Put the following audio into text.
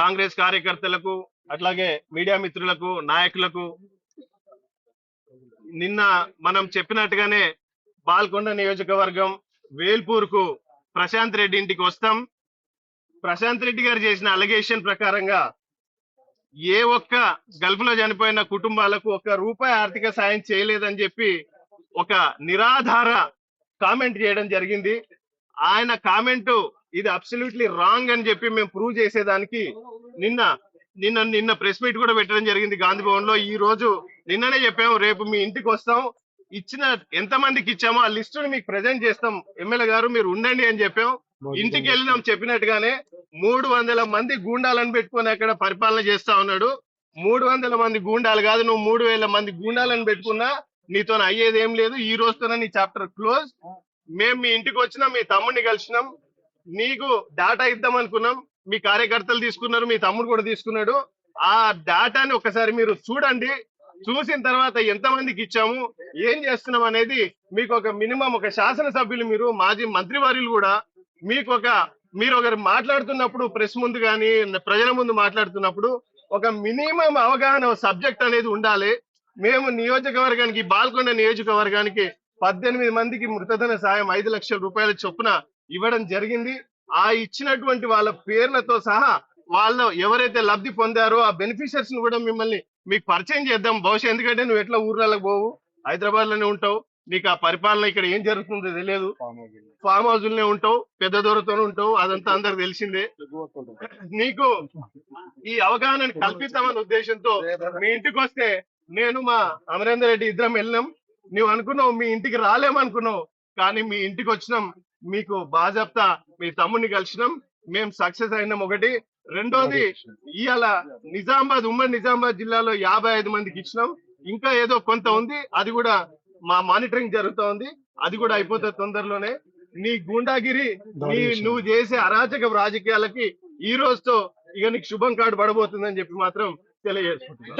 కాంగ్రెస్ కార్యకర్తలకు అట్లాగే మీడియా మిత్రులకు నాయకులకు నిన్న మనం చెప్పినట్టుగానే బాల్కొండ నియోజకవర్గం వేల్పూర్కు ప్రశాంత్ రెడ్డి ఇంటికి వస్తాం. ప్రశాంత్ రెడ్డి గారు చేసిన అలిగేషన్ ప్రకారంగా ఏ ఒక్క గల్ఫ్లో చనిపోయిన కుటుంబాలకు ఒక్క రూపాయి ఆర్థిక సాయం చేయలేదని చెప్పి ఒక నిరాధార కామెంట్ చేయడం జరిగింది. ఆయన కామెంటు ఇది అబ్సల్యూట్లీ రాంగ్ అని చెప్పి మేము ప్రూవ్ చేసేదానికి నిన్న నిన్న నిన్న ప్రెస్ మీట్ కూడా పెట్టడం జరిగింది గాంధీ భవన్లో ఈ రోజు నిన్ననే చెప్పాము రేపు మీ ఇంటికి వస్తాం. ఇచ్చిన ఎంత మందికి ఇచ్చామో ఆ లిస్టుని మీకు ప్రజెంట్ చేస్తాం. ఎమ్మెల్యే గారు మీరు ఉండండి అని చెప్పాం. ఇంటికి వెళ్ళినాం చెప్పినట్టుగానే మూడు వందల మంది గూండాలను పెట్టుకొని అక్కడ పరిపాలన చేస్తా ఉన్నాడు. మూడు వందల మంది గూండాలు కాదు నువ్వు మూడు వేల మంది గూండాలను పెట్టుకున్నా నీతో అయ్యేది ఏం లేదు. ఈ రోజుతోనే నీ చాప్టర్ క్లోజ్ మేము మీ ఇంటికి వచ్చినాం మీ తమ్ముడిని కలిసినాం. నీకు డేటా ఇద్దాం అనుకున్నాం మీ కార్యకర్తలు తీసుకున్నారు మీ తమ్ముడు కూడా తీసుకున్నాడు. ఆ డాటాని ఒకసారి మీరు చూడండి. చూసిన తర్వాత ఎంత మందికి ఇచ్చాము ఏం చేస్తున్నాం అనేది మీకు ఒక మినిమం ఒక శాసనసభ్యులు మీరు మాజీ మంత్రివర్యులు కూడా మీకు ఒక మీరు ఒకరు మాట్లాడుతున్నప్పుడు ప్రెస్ ముందు కానీ ప్రజల ముందు మాట్లాడుతున్నప్పుడు ఒక మినిమం అవగాహన సబ్జెక్ట్ అనేది ఉండాలి. మేము నియోజకవర్గానికి బాల్కొండ నియోజకవర్గానికి పద్దెనిమిది మందికి మృతధన సాయం ఐదు లక్షల రూపాయల చొప్పున ఇవ్వడం జరిగింది. ఆ ఇచ్చినటువంటి వాళ్ళ పేర్లతో సహా వాళ్ళు ఎవరైతే లబ్ధి పొందారో ఆ బెనిఫిషియర్స్ని కూడా మిమ్మల్ని మీకు పరిచయం చేద్దాం. బహుశా ఎందుకంటే నువ్వు ఎట్లా ఊర్లలో పోవు? హైదరాబాద్లోనే ఉంటావు. నీకు ఆ పరిపాలన ఇక్కడ ఏం జరుగుతుందో తెలియదు. ఫామ్ హౌస్లోనే. ఉంటావు. పెద్ద దూరతోనే ఉంటావు. అదంతా అందరికి తెలిసిందే. నీకు ఈ అవగాహన కల్పిస్తామన్న ఉద్దేశంతో మీ ఇంటికి వస్తే నేను మా అమరేందర్ రెడ్డి ఇద్దరం వెళ్ళినాం. నువ్వు అనుకున్నావు మీ ఇంటికి రాలేమనుకున్నావు. కానీ మీ ఇంటికి వచ్చినాం. మీకు బాజాప్తా మీ తమ్ముడిని కలిసినాం. మేము సక్సెస్ అయినాం ఒకటి. రెండోది ఇవాళ నిజామాబాద్ ఉమ్మడి నిజామాబాద్ జిల్లాలో యాభై ఐదు మందికి ఇచ్చినాం. ఇంకా ఏదో కొంత ఉంది. అది కూడా మా మానిటరింగ్ జరుగుతా ఉంది. అది కూడా అయిపోతుంది తొందరలోనే. నీ గూండాగిరి నీ నువ్వు చేసే అరాచక రాజకీయాలకి ఈ రోజుతో ఇక నీకు శుభం కార్డు పడబోతుందని చెప్పి మాత్రం తెలియజేసుకుంటున్నాను